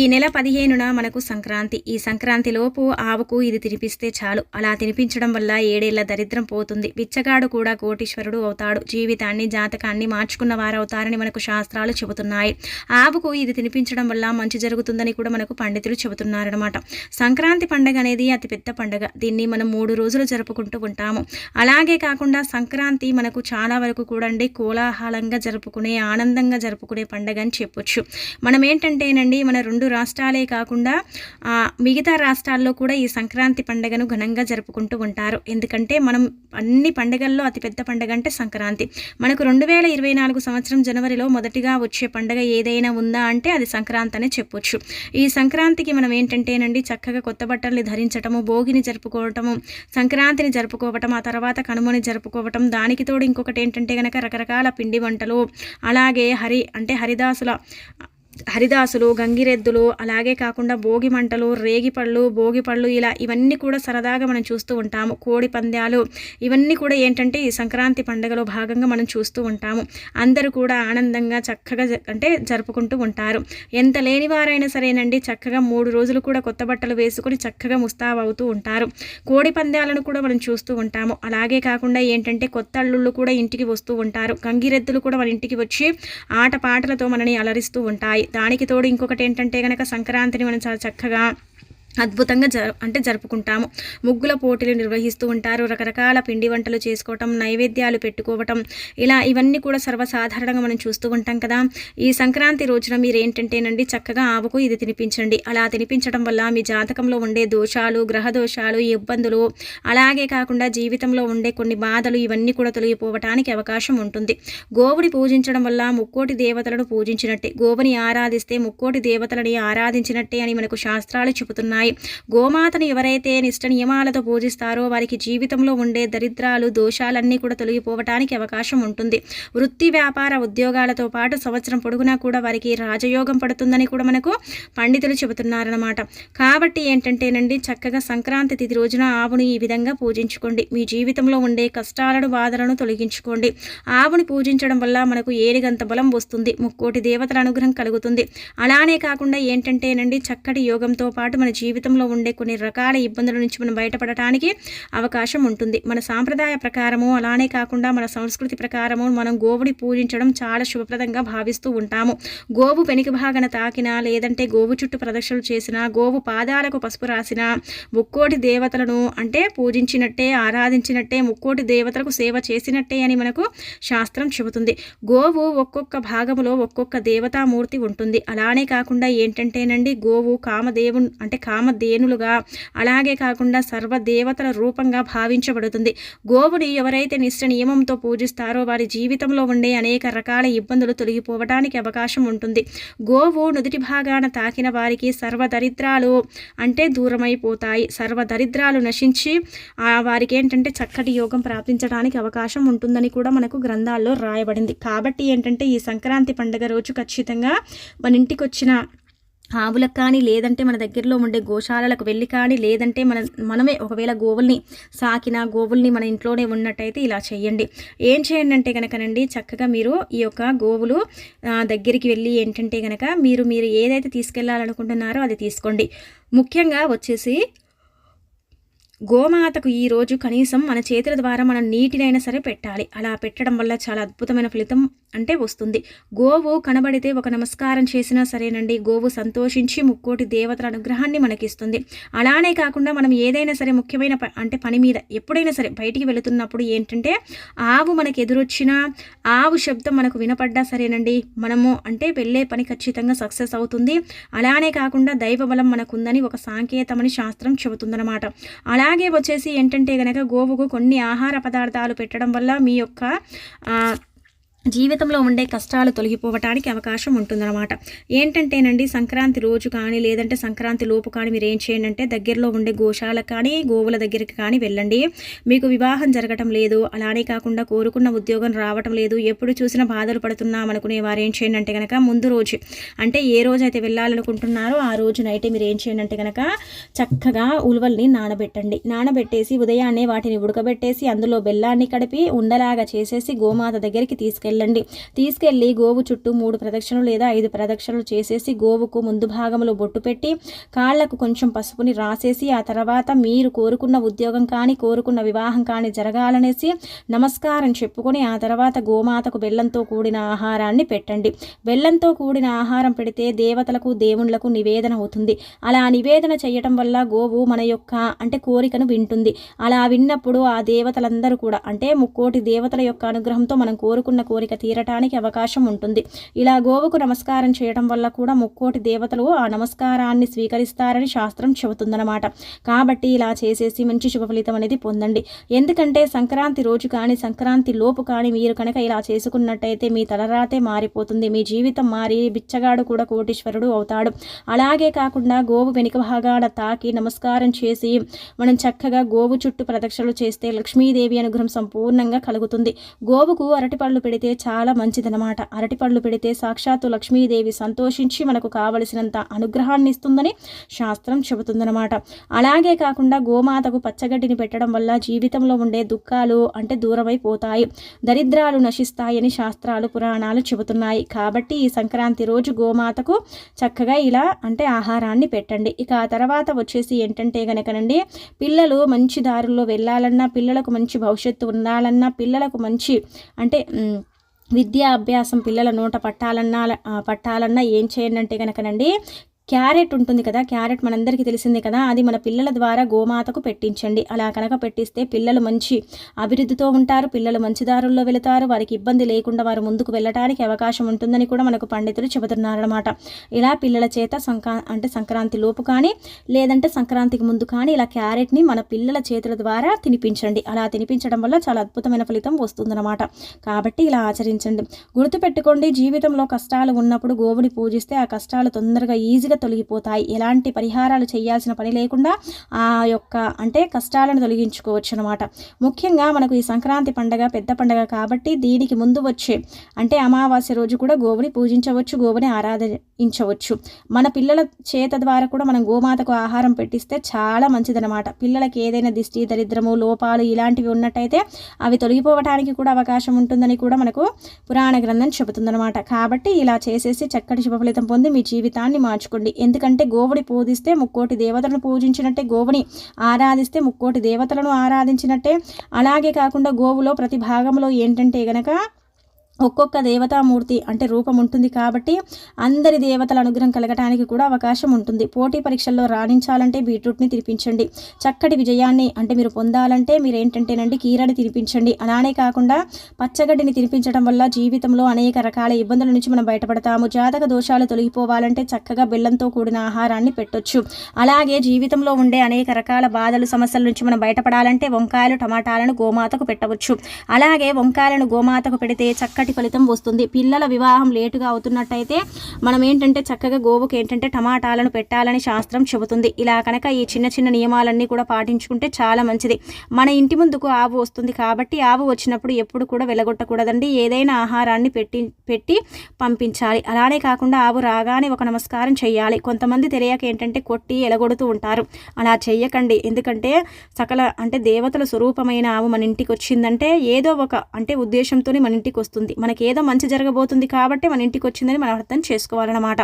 ఈ నెల పదిహేనున మనకు సంక్రాంతి. ఈ సంక్రాంతిలోపు ఆవుకు ఇది తినిపిస్తే చాలు. అలా తినిపించడం వల్ల ఏడేళ్ళ దరిద్రం పోతుంది. బిచ్చగాడు కూడా కోటీశ్వరుడు అవుతాడు. జీవితాన్ని జాతకాన్ని మార్చుకున్న వారవుతారని మనకు శాస్త్రాలు చెబుతున్నాయి. ఆవుకు ఇది తినిపించడం వల్ల మంచి జరుగుతుందని కూడా మనకు పండితులు చెబుతున్నారనమాట సంక్రాంతి పండగ అనేది అతిపెద్ద పండగ. దీన్ని మనం మూడు రోజులు జరుపుకుంటూ ఉంటాము. అలాగే కాకుండా సంక్రాంతి మనకు చాలా వరకు కూడా అండి కోలాహలంగా జరుపుకునే ఆనందంగా జరుపుకునే పండగ అని చెప్పొచ్చు. మనం ఏంటంటేనండి మన రెండు రెండు రాష్ట్రాలే కాకుండా మిగతా రాష్ట్రాల్లో కూడా ఈ సంక్రాంతి పండుగను ఘనంగా జరుపుకుంటూ ఉంటారు. ఎందుకంటే మనం అన్ని పండుగల్లో అతిపెద్ద పండుగ అంటే సంక్రాంతి. మనకు రెండు వేల ఇరవై నాలుగు సంవత్సరం జనవరిలో మొదటిగా వచ్చే పండుగ ఏదైనా ఉందా అంటే అది సంక్రాంతి అనే చెప్పొచ్చు. ఈ సంక్రాంతికి మనం ఏంటంటేనండి చక్కగా కొత్త బట్టల్ని ధరించటము భోగిని జరుపుకోవటము సంక్రాంతిని జరుపుకోవటం ఆ తర్వాత కనుమని జరుపుకోవటం దానికి తోడు ఇంకొకటి ఏంటంటే కనుక రకరకాల పిండి వంటలు అలాగే హరి అంటే హరిదాసుల హరిదాసులు గంగిరెద్దులు అలాగే కాకుండా భోగి మంటలు రేగిపళ్ళు భోగిపళ్ళు ఇలా ఇవన్నీ కూడా సరదాగా మనం చూస్తూ ఉంటాము. కోడి పందాలు ఇవన్నీ కూడా ఏంటంటే ఈ సంక్రాంతి పండుగలో భాగంగా మనం చూస్తూ ఉంటాము. అందరూ కూడా ఆనందంగా చక్కగా అంటే జరుపుకుంటూ ఉంటారు. ఎంత లేని వారైనా సరేనండి చక్కగా మూడు రోజులు కూడా కొత్త బట్టలు వేసుకొని చక్కగా ముస్తాబవుతూ ఉంటారు. కోడి పందాలను కూడా మనం చూస్తూ ఉంటాము. అలాగే కాకుండా ఏంటంటే కొత్త అల్లుళ్ళు కూడా ఇంటికి వస్తూ ఉంటారు. గంగిరెద్దులు కూడా మన ఇంటికి వచ్చి ఆట పాటలతో మనని అలరిస్తూ ఉంటాయి. దానికి తోడు ఇంకొకటి ఏంటంటే కనుక సంక్రాంతిని మనం చాలా చక్కగా అద్భుతంగా జ అంటే జరుపుకుంటాము. ముగ్గుల పోటీలు నిర్వహిస్తూ ఉంటారు. రకరకాల పిండి వంటలు చేసుకోవటం నైవేద్యాలు పెట్టుకోవటం ఇలా ఇవన్నీ కూడా సర్వసాధారణంగా మనం చూస్తూ ఉంటాం కదా. ఈ సంక్రాంతి రోజున మీరు ఏంటంటేనండి చక్కగా ఆవుకు ఇది తినిపించండి. అలా తినిపించడం వల్ల మీ జాతకంలో ఉండే దోషాలు గ్రహ దోషాలు ఇబ్బందులు అలాగే కాకుండా జీవితంలో ఉండే కొన్ని బాధలు ఇవన్నీ కూడా తొలగిపోవటానికి అవకాశం ఉంటుంది. గోవుని పూజించడం వల్ల ముక్కోటి దేవతలను పూజించినట్టే గోవుని ఆరాధిస్తే ముక్కోటి దేవతలని ఆరాధించినట్టే అని మనకు శాస్త్రాలు చెబుతున్నాయి. ఉన్నాయి. గోమాతను ఎవరైతే నిష్ట నియమాలతో పూజిస్తారో వారికి జీవితంలో ఉండే దరిద్రాలు దోషాలన్నీ కూడా తొలగిపోవటానికి అవకాశం ఉంటుంది. వృత్తి వ్యాపార ఉద్యోగాలతో పాటు సంవత్సరం పొడుగునా కూడా వారికి రాజయోగం పడుతుందని కూడా మనకు పండితులు చెబుతున్నారనమాట కాబట్టి ఏంటంటేనండి చక్కగా సంక్రాంతి తిథి రోజున ఆవును ఈ విధంగా పూజించుకోండి. మీ జీవితంలో ఉండే కష్టాలను బాధలను తొలగించుకోండి. ఆవుని పూజించడం వల్ల మనకు ఏరిగంత బలం వస్తుంది. ముక్కోటి దేవతల అనుగ్రహం కలుగుతుంది. అలానే కాకుండా ఏంటంటేనండి చక్కటి యోగంతో పాటు మన జీవితం జీవితంలో ఉండే కొన్ని రకాల ఇబ్బందుల నుంచి మనం బయటపడటానికి అవకాశం ఉంటుంది. మన సాంప్రదాయ ప్రకారము అలానే కాకుండా మన సంస్కృతి ప్రకారము మనం గోవుని పూజించడం చాలా శుభప్రదంగా భావిస్తూ ఉంటాము. గోవు వెనుక భాగన తాకినా లేదంటే గోవు చుట్టూ ప్రదక్షిణలు చేసిన గోవు పాదాలకు పసుపు రాసిన ముక్కోటి దేవతలను అంటే పూజించినట్టే ఆరాధించినట్టే ముక్కోటి దేవతలకు సేవ చేసినట్టే అని మనకు శాస్త్రం చెబుతుంది. గోవు ఒక్కొక్క భాగములో ఒక్కొక్క దేవతామూర్తి ఉంటుంది. అలానే కాకుండా ఏంటంటేనండి గోవు కామదేవు అంటే కామ కామధేనులుగా అలాగే కాకుండా సర్వదేవతల రూపంగా భావించబడుతుంది. గోవుని ఎవరైతే నిష్ట నియమంతో పూజిస్తారో వారి జీవితంలో ఉండే అనేక రకాల ఇబ్బందులు తొలగిపోవడానికి అవకాశం ఉంటుంది. గోవు నుదుటి భాగాన తాకిన వారికి సర్వదరిద్రాలు అంటే దూరమైపోతాయి. సర్వదరిద్రాలు నశించి వారికి ఏంటంటే చక్కటి యోగం ప్రాప్తించడానికి అవకాశం ఉంటుందని కూడా మనకు గ్రంథాల్లో రాయబడింది. కాబట్టి ఏంటంటే ఈ సంక్రాంతి పండుగ రోజు ఖచ్చితంగా మన ఇంటికి వచ్చిన ఆవులకు కానీ లేదంటే మన దగ్గరలో ఉండే గోశాలలకు వెళ్ళి కానీ లేదంటే మన మనమే ఒకవేళ గోవుల్ని సాకిన గోవుల్ని మన ఇంట్లోనే ఉన్నట్టయితే ఇలా చేయండి ఏం చేయండి అంటే కనుకనండి చక్కగా మీరు ఈ యొక్క గోవులు దగ్గరికి వెళ్ళి ఏంటంటే కనుక మీరు మీరు ఏదైతే తీసుకెళ్ళాలనుకుంటున్నారో అది తీసుకోండి. ముఖ్యంగా వచ్చేసి గోమాతకు ఈరోజు కనీసం మన చేతుల ద్వారా మనం నీటినైనా సరే పెట్టాలి. అలా పెట్టడం వల్ల చాలా అద్భుతమైన ఫలితం అంటే వస్తుంది. గోవు కనబడితే ఒక నమస్కారం చేసినా సరేనండి. గోవు సంతోషించి ముక్కోటి దేవతల అనుగ్రహాన్ని మనకిస్తుంది. అలానే కాకుండా మనం ఏదైనా సరే ముఖ్యమైన అంటే పని మీద ఎప్పుడైనా సరే బయటికి వెళుతున్నప్పుడు ఏంటంటే ఆవు మనకు ఎదురొచ్చినా ఆవు శబ్దం మనకు వినపడ్డా సరేనండి. మనము అంటే వెళ్ళే పని ఖచ్చితంగా సక్సెస్ అవుతుంది. అలానే కాకుండా దైవ బలం మనకుందని ఒక సాంకేతమని శాస్త్రం చెబుతుందన్నమాట. అలా అలాగే వచ్చేసి ఏంటంటే కనుక గోవుకు కొన్ని ఆహార పదార్థాలు పెట్టడం వల్ల మీ యొక్క జీవితంలో ఉండే కష్టాలు తొలగిపోవటానికి అవకాశం ఉంటుందన్నమాట. ఏంటంటేనండి సంక్రాంతి రోజు కానీ లేదంటే సంక్రాంతి లోపు కానీ మీరు ఏం చేయండి అంటే దగ్గరలో ఉండే గోశాలకు కానీ గోవుల దగ్గరికి కానీ వెళ్ళండి. మీకు వివాహం జరగటం లేదు. అలానే కాకుండా కోరుకున్న ఉద్యోగం రావటం లేదు. ఎప్పుడు చూసినా బాధలు పడుతున్నాం అనుకునే వారు ఏం చేయండి అంటే కనుక ముందు రోజు అంటే ఏ రోజు అయితే వెళ్ళాలనుకుంటున్నారో ఆ రోజు నైటే మీరు ఏం చేయండి అంటే కనుక చక్కగా ఉలువల్ని నానబెట్టండి. నానబెట్టేసి ఉదయాన్నే వాటిని ఉడకబెట్టేసి అందులో బెల్లాన్ని కడిపి ఉండలాగా చేసేసి గోమాత దగ్గరికి తీసుకెళ్ళి తీసుకెళ్ళండి. తీసుకెళ్ళి గోవు చుట్టూ మూడు ప్రదక్షిణలు లేదా ఐదు ప్రదక్షిణలు చేసేసి గోవుకు ముందు భాగంలో బొట్టు పెట్టి కాళ్ళకు కొంచెం పసుపుని రాసేసి ఆ తర్వాత మీరు కోరుకున్న ఉద్యోగం కానీ కోరుకున్న వివాహం కానీ జరగాలనేసి నమస్కారం చెప్పుకొని ఆ తర్వాత గోమాతకు బెల్లంతో కూడిన ఆహారాన్ని పెట్టండి. బెల్లంతో కూడిన ఆహారం పెడితే దేవతలకు దేవుళ్ళకు నివేదన అవుతుంది. అలా నివేదన చేయటం వల్ల గోవు మన యొక్క అంటే కోరికను వింటుంది. అలా విన్నప్పుడు ఆ దేవతలందరూ కూడా అంటే ముక్కోటి దేవతల యొక్క అనుగ్రహంతో మనం కోరుకున్న కోరిక తీరటానికి అవకాశం ఉంటుంది. ఇలా గోవుకు నమస్కారం చేయడం వల్ల కూడా ముక్కోటి దేవతలు ఆ నమస్కారాన్ని స్వీకరిస్తారని శాస్త్రం చెబుతుందన్నమాట. కాబట్టి ఇలా చేసేసి మంచి శుభ ఫలితం అనేది పొందండి. ఎందుకంటే సంక్రాంతి రోజు కానీ సంక్రాంతి లోపు కానీ మీరు కనుక ఇలా చేసుకున్నట్టయితే మీ తలరాతే మారిపోతుంది. మీ జీవితం మారి బిచ్చగాడు కూడా కోటీశ్వరుడు అవుతాడు. అలాగే కాకుండా గోవు వెనుక భాగాన తాకి నమస్కారం చేసి మనం చక్కగా గోవు చుట్టూ ప్రదక్షిణలు చేస్తే లక్ష్మీదేవి అనుగ్రహం సంపూర్ణంగా కలుగుతుంది. గోవుకు అరటిపళ్ళు పెడితే చాలా మంచిదనమాట అరటిపళ్ళు పెడితే సాక్షాత్తు లక్ష్మీదేవి సంతోషించి మనకు కావలసినంత అనుగ్రహాన్ని ఇస్తుందని శాస్త్రం చెబుతుందనమాట అలాగే కాకుండా గోమాతకు పచ్చగడ్డిని పెట్టడం వల్ల జీవితంలో ఉండే దుఃఖాలు అంటే దూరమైపోతాయి. దరిద్రాలు నశిస్తాయని శాస్త్రాలు పురాణాలు చెబుతున్నాయి. కాబట్టి ఈ సంక్రాంతి రోజు గోమాతకు చక్కగా ఇలా అంటే ఆహారాన్ని పెట్టండి. ఇక ఆ తర్వాత వచ్చేసి ఏంటంటే గనకనండి పిల్లలు మంచి దారుల్లో వెళ్ళాలన్నా పిల్లలకు మంచి భవిష్యత్తు ఉండాలన్నా పిల్లలకు మంచి అంటే విద్యా అభ్యాసం పిల్లల నోట పట్టాలన్నా పట్టాలన్నా ఏం చేయండి అంటే కనుకనండి క్యారెట్ ఉంటుంది కదా క్యారెట్ మనందరికీ తెలిసిందే కదా అది మన పిల్లల ద్వారా గోమాతకు పెట్టించండి. అలా కనుక పెట్టిస్తే పిల్లలు మంచి అభివృద్ధితో ఉంటారు పిల్లలు మంచి దారుల్లో వెళతారు వారికి ఇబ్బంది లేకుండా వారు ముందుకు వెళ్ళడానికి అవకాశం ఉంటుందని కూడా మనకు పండితులు చెబుతున్నారనమాట ఇలా పిల్లల చేత సంక్రా అంటే సంక్రాంతి లోపు కానీ లేదంటే సంక్రాంతికి ముందు కానీ ఇలా క్యారెట్ని మన పిల్లల చేతుల ద్వారా తినిపించండి. అలా తినిపించడం వల్ల చాలా అద్భుతమైన ఫలితం వస్తుందన్నమాట. కాబట్టి ఇలా ఆచరించండి. గుర్తుపెట్టుకోండి జీవితంలో కష్టాలు ఉన్నప్పుడు గోవుని పూజిస్తే ఆ కష్టాలు తొందరగా ఈజీగా పూర్తిగా తొలగిపోతాయి. ఎలాంటి పరిహారాలు చేయాల్సిన పని లేకుండా ఆ యొక్క అంటే కష్టాలను తొలగించుకోవచ్చు అనమాట ముఖ్యంగా మనకు ఈ సంక్రాంతి పండగ పెద్ద పండగ కాబట్టి దీనికి ముందు వచ్చే అంటే అమావాస్య రోజు కూడా గోవుని పూజించవచ్చు గోవుని ఆరాధించవచ్చు. మన పిల్లల చేత ద్వారా కూడా మనం గోమాతకు ఆహారం పెట్టిస్తే చాలా మంచిదనమాట పిల్లలకి ఏదైనా దిష్టి దరిద్రము లోపాలు ఇలాంటివి ఉన్నట్టయితే అవి తొలగిపోవటానికి కూడా అవకాశం ఉంటుందని కూడా మనకు పురాణ గ్రంథం చెబుతుందనమాట కాబట్టి ఇలా చేసేసి చక్కటి శుభఫలితం పొంది మీ జీవితాన్ని మార్చుకోండి చేసుకోండి ఎందుకంటే గోవుని పూజిస్తే ముక్కోటి దేవతలను పూజించినట్టే గోవుని ఆరాధిస్తే ముక్కోటి దేవతలను ఆరాధించినట్టే. అలాగే కాకుండా గోవులో ప్రతి భాగంలో ఏంటంటే గనక ఒక్కొక్క దేవతామూర్తి అంటే రూపం ఉంటుంది కాబట్టి అందరి దేవతల అనుగ్రహం కలగటానికి కూడా అవకాశం ఉంటుంది. పోటీ పరీక్షల్లో రాణించాలంటే బీట్రూట్ని తినిపించండి. చక్కటి విజయాన్ని అంటే మీరు పొందాలంటే మీరు ఏంటంటేనండి కీరని తినిపించండి. అలానే కాకుండా పచ్చగడ్డిని తినిపించడం వల్ల జీవితంలో అనేక రకాల ఇబ్బందుల నుంచి మనం బయటపడతాము. జాతక దోషాలు తొలగిపోవాలంటే చక్కగా బెల్లంతో కూడిన ఆహారాన్ని పెట్టొచ్చు. అలాగే జీవితంలో ఉండే అనేక రకాల బాధలు సమస్యల నుంచి మనం బయటపడాలంటే వంకాయలు టమాటాలను గోమాతకు పెట్టవచ్చు. అలాగే వంకాయలను గోమాతకు పెడితే చక్కటి చక్కటి ఫలితం వస్తుంది. పిల్లల వివాహం లేటుగా అవుతున్నట్టయితే మనం ఏంటంటే చక్కగా గోవుకి ఏంటంటే టమాటాలను పెట్టాలని శాస్త్రం చెబుతుంది. ఇలా కనుక ఈ చిన్న చిన్న నియమాలన్నీ కూడా పాటించుకుంటే చాలా మంచిది. మన ఇంటి ముందుకు ఆవు వస్తుంది కాబట్టి ఆవు వచ్చినప్పుడు ఎప్పుడు కూడా వెలగొట్టకూడదండి. ఏదైనా ఆహారాన్ని పెట్టి పెట్టి పంపించాలి. అలానే కాకుండా ఆవు రాగానే ఒక నమస్కారం చేయాలి కొంతమంది తెలియక ఏంటంటే కొట్టి ఎలగొడుతూ ఉంటారు. అలా చెయ్యకండి. ఎందుకంటే సకల అంటే దేవతల స్వరూపమైన ఆవు మన ఇంటికి వచ్చిందంటే ఏదో ఒక అంటే ఉద్దేశంతోనే మన ఇంటికి వస్తుంది. మనకి ఏదో మంచి జరగబోతుంది కాబట్టి మన ఇంటికి వచ్చిందని మనం అర్థం చేసుకోవాలన్నమాట.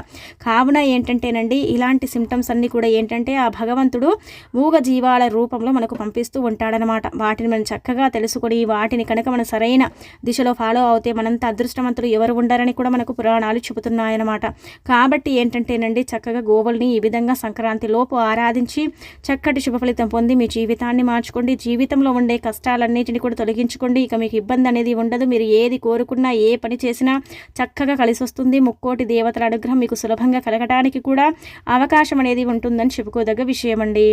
కావున ఏంటంటేనండి ఇలాంటి సిమ్టమ్స్ అన్నీ కూడా ఏంటంటే ఆ భగవంతుడు మూగ జీవాల రూపంలో మనకు పంపిస్తూ ఉంటాడనమాట వాటిని మనం చక్కగా తెలుసుకొని వాటిని కనుక మనం సరైన దిశలో ఫాలో అవుతే మనంత అదృష్టవంతులు ఎవరు ఉండరని కూడా మనకు పురాణాలు చెబుతున్నాయన్నమాట. కాబట్టి ఏంటంటేనండి చక్కగా గోవుల్ని ఈ విధంగా సంక్రాంతి లోపు ఆరాధించి చక్కటి శుభ ఫలితం పొంది మీ జీవితాన్ని మార్చుకోండి. జీవితంలో ఉండే కష్టాలన్నిటిని కూడా తొలగించుకోండి. ఇక మీకు ఇబ్బంది అనేది ఉండదు. మీరు ఏది కోరుకున్నా అనుకున్న ఏ పని చేసినా చక్కగా కలిసి వస్తుంది ముక్కోటి దేవతల అనుగ్రహం మీకు సులభంగా కలగటానికి కూడా అవకాశం అనేది ఉంటుందని చెప్పుకోదగ్గ విషయం అండి